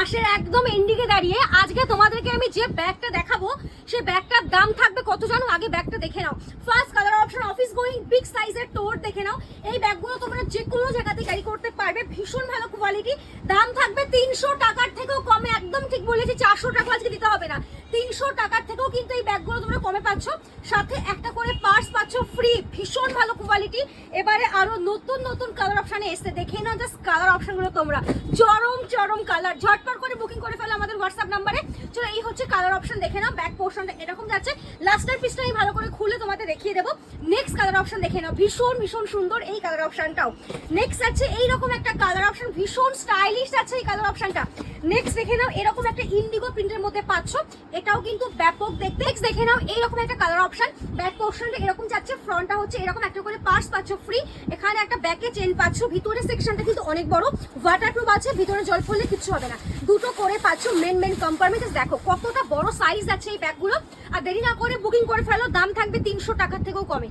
মাসের একদম এন্ডিংয়ে দাঁড়িয়ে আজকে তোমাদেরকে আমি যে ব্যাগটা দেখাবো, সেই ব্যাগটার দাম থাকবে কত জানো? আগে ব্যাগটা দেখে নাও। First colour option office going big সাইজের টোর দেখে নাও। এই ব্যাগগুলো তোমরা যে কোনো জায়গাতে ক্যারি করতে পারবে। ভীষণ ভালো কোয়ালিটি দাম থাকবে তিনশো টাকার থেকেও কমে, একদম ঠিক বলেছি, চারশো টাকা আজকে দিতে হবে না। তিনশো টাকার থেকেও কিন্তু এই ব্যাগগুলো তোমরা কমে পাচ্ছ। সাথে একটা করে পার্স পাচ্ছ ফ্রি ভীষণ ভালো কোয়ালিটি এবারে আরও নতুন নতুন কালার অপশনে এসে দেখে নাও জাস্ট কালার অপশনগুলো তোমরা। চরম চরম কালার ঝটপট করে বুকিং করে ফেলো আমাদের হোয়াটসঅ্যাপ নাম্বারে চলো, এই হচ্ছে কালার অপশন দেখে নাও ব্যাক পোর্শনটা এরকম যাচ্ছে। লাস্টের পিসটা আমি ভালো করে খুলে তোমাদের দেখিয়ে দেবো। নেক্সট কালার অপশন দেখে নাও, ভীষণ ভীষণ সুন্দর এই কালার অপশনটাও নেক্সট আছে এইরকম একটা কালার অপশন ভীষণ স্টাইলিশ আছে এই কালার অপশনটা নেক্সট দেখে নাও, এরকম একটা ইন্ডিগো প্রিন্টের মধ্যে পাচ্ছ। এটাও কিন্তু ব্যাপক দেখতে। নেক্সট দেখে নাও, এইরকম একটা কালার অপশন ব্যাক পোর্শনটা এরকম যাচ্ছে ফ্রন্টটা হচ্ছে এরকম, একটা করে পার্স পাচ্ছ ফ্রি এখানে একটা ব্যাকে চেন পাচ্ছ ভিতরে সেকশনটা কিন্তু অনেক বড়। ওয়াটার প্রুফ আছে, ভিতরে জল পড়লে কিছু হবে না। দুটো করে পাচ্ছ মেন মেন কম্পার্টমেন্ট দেখো, কতটা বড় সাইজ আছে এই ব্যাগগুলো আর দেরি না করে বুকিং করে ফেলো, দাম থাকবে তিনশো টাকার থেকেও কমে।